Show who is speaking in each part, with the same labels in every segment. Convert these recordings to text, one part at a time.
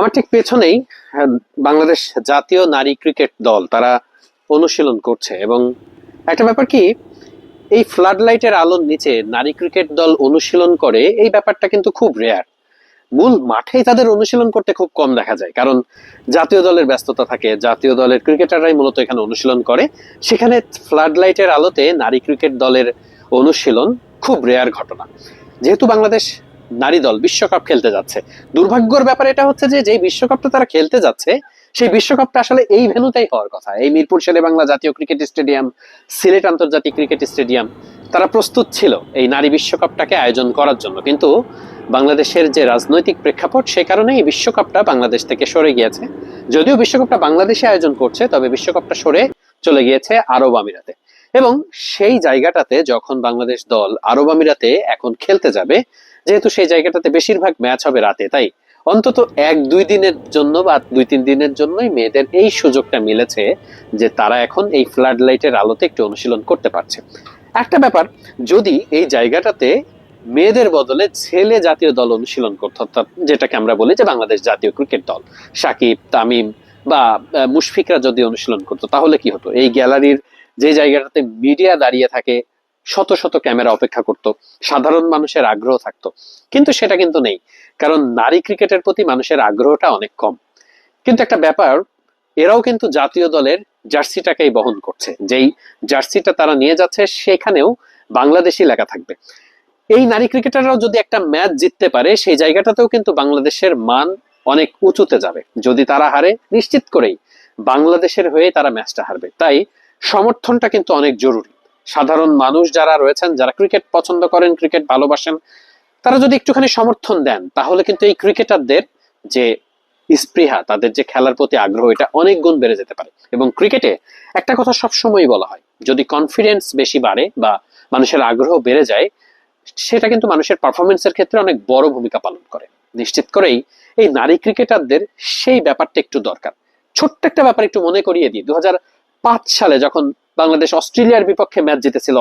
Speaker 1: আমার ঠিক পেছনেই হ্যাঁ, বাংলাদেশ জাতীয় নারী ক্রিকেট দল তারা অনুশীলন করছে এবং একটা ব্যাপার কি এই ফ্লাড লাইটের আলোর নিচে নারী ক্রিকেট দল অনুশীলন করে এই ব্যাপারটা কিন্তু খুব রেয়ার মূল মাঠেই তাদের অনুশীলন করতে খুব কম দেখা যায় কারণ জাতীয় দলের ব্যস্ততা থাকে জাতীয় দলের ক্রিকেটাররাই মূলত এখানে অনুশীলন করে। সেখানে ফ্লাড লাইটের আলোতে নারী ক্রিকেট দলের অনুশীলন খুব রেয়ার ঘটনা। যেহেতু বাংলাদেশ নারী দল বিশ্বকাপ খেলতে যাচ্ছে। দুর্ভাগ্যর ব্যাপার এটা হচ্ছে যে, যেই বিশ্বকাপটা তারা খেলতে যাচ্ছে, সেই বিশ্বকাপটা আসলে এই ভেনুতেই হওয়ার কথা। এই মিরপুর শেরে বাংলা জাতীয় ক্রিকেট স্টেডিয়াম, সিলেট আন্তর্জাতিক ক্রিকেট স্টেডিয়াম, তারা প্রস্তুত ছিল এই নারী বিশ্বকাপটাকে আয়োজন করার জন্য। কিন্তু বাংলাদেশের যে রাজনৈতিক প্রেক্ষাপট, সে কারণে এই বিশ্বকাপটা বাংলাদেশ থেকে সরে গিয়েছে। যদিও বিশ্বকাপটা বাংলাদেশে আয়োজন করছে, তবে বিশ্বকাপটা সরে চলে গিয়েছে আরব আমিরাতে। এবং সেই জায়গাটাতে যখন বাংলাদেশ দল আরব আমিরাতে এখন খেলতে যাবে, যেহেতু সেই জায়গাটাতে বেশিরভাগ ম্যাচ হবে রাতে, তাই অন্তত এক, দুই দিনের জন্য বা দুই, তিন দিনের জন্যই মেয়েদের এই সুযোগটা মিলেছে যে তারা এখন এই ফ্লাড লাইটের আলোতে একটু অনুশীলন করতে পারছে। একটা ব্যাপার, যদি এই জায়গাটাতে মেয়েদের বদলে ছেলে জাতীয় দল অনুশীলন করতো অর্থাৎ যেটাকে আমরা বলি যে বাংলাদেশ জাতীয় ক্রিকেট দল, সাকিব, তামিম বা মুশফিকরা যদি অনুশীলন করতো, তাহলে কি হতো? এই গ্যালারির যে জায়গাটাতে মিডিয়া দাঁড়িয়ে থাকে, শত শত ক্যামেরা অপেক্ষা করত, সাধারণ মানুষের আগ্রহ থাকতো। কিন্তু সেটা কিন্তু নেই, কারণ নারী ক্রিকেটের প্রতি মানুষের আগ্রহটা অনেক কম। কিন্তু একটা ব্যাপার, এরাও কিন্তু জাতীয় দলের জার্সিটাকেই বহন করছে, যেই জার্সিটা তারা নিয়ে যাচ্ছে, সেখানেও বাংলাদেশি লেখা থাকবে। এই নারী ক্রিকেটাররাও যদি একটা ম্যাচ জিততে পারে, সেই জায়গাটাতেও কিন্তু বাংলাদেশের মান অনেক উঁচুতে যাবে। যদি তারা হারে, নিশ্চিত করেই বাংলাদেশের হয়ে তারা ম্যাচটা হারবে। তাই সমর্থনটা কিন্তু অনেক জরুরি। সাধারণ মানুষ যারা রয়েছেন, যারা ক্রিকেট পছন্দ করেন ক্রিকেট ভালোবাসেন, তারা যদি একটুখানি সমর্থন দেন, তাহলে কিন্তু এই ক্রিকেটারদের যে স্পৃহা, তাদের যে খেলার প্রতি আগ্রহ, এটা অনেক গুণ বেড়ে যেতে পারে। এবং ক্রিকেটে একটা কথা সবসময়ই বলা হয়, যদি কনফিডেন্স বেশি বাড়ে বা মানুষের আগ্রহ বেড়ে যায়, সেটা কিন্তু মানুষের পারফরমেন্সের ক্ষেত্রে অনেক বড় ভূমিকা পালন করে। নিশ্চিত করেই এই নারী ক্রিকেটারদের সেই ব্যাপারটা একটু দরকার। ছোট্ট একটা ব্যাপার একটু মনে করিয়ে দিই। দু হাজার পাঁচ সালে যখন বাংলাদেশ অস্ট্রেলিয়ার বিপক্ষে ম্যাচ জিতেছিল,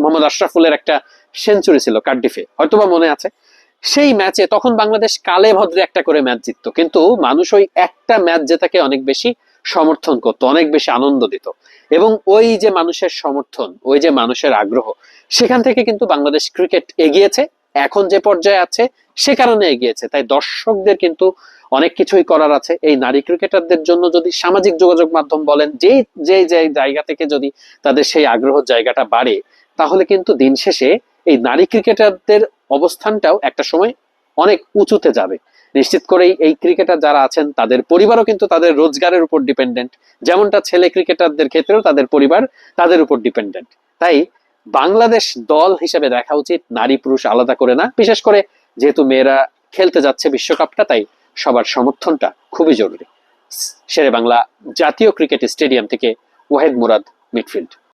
Speaker 1: মোহাম্মদ আশরাফুলের একটা সেঞ্চুরি ছিল কার্ডিফে, হয়তোবা মনে আছে? সেই ম্যাচে তখন বাংলাদেশ কালে ভদ্রে একটা করে ম্যাচ জিততো, কিন্তু মানুষ ওই একটা ম্যাচ জেতাকে অনেক বেশি সমর্থন করতো, অনেক বেশি আনন্দ দিত। এবং ওই যে মানুষের সমর্থন, ওই যে মানুষের আগ্রহ, সেখান থেকে কিন্তু বাংলাদেশ ক্রিকেট এগিয়েছে। এখন যে পর্যায়ে আছে, সে কারণে এগিয়েছে। তাই দর্শকদের কিন্তু অনেক কিছুই করার আছে। এই নারী ক্রিকেটারদের জন্য যদি সামাজিক যোগাযোগ মাধ্যম বলেন যে যে যে জায়গা থেকে যদি তাদের সেই আগ্রহ জায়গাটা বাড়ে, তাহলে কিন্তু দিন শেষে এই নারী ক্রিকেটারদের অবস্থানটাও একটা সময় অনেক উঁচুতে যাবে। নিশ্চিত করেই এই ক্রিকেটার যারা আছেন, তাদের পরিবারও কিন্তু তাদের রোজগারের উপর ডিপেন্ডেন্ট যেমনটা ছেলে ক্রিকেটারদের ক্ষেত্রেও তাদের পরিবার তাদের উপর ডিপেন্ডেন্ট তাই বাংলাদেশ দল হিসেবে দেখা উচিত নারী পুরুষ আলাদা করে না। বিশেষ করে যেহেতু মেয়েরা খেলতে যাচ্ছে বিশ্বকাপটা, তাই সবার সমর্থনটা খুবই জরুরি। শেরে বাংলা জাতীয় ক্রিকেট স্টেডিয়াম থেকে ওয়াহেদ মুরাদ, মিডফিল্ড।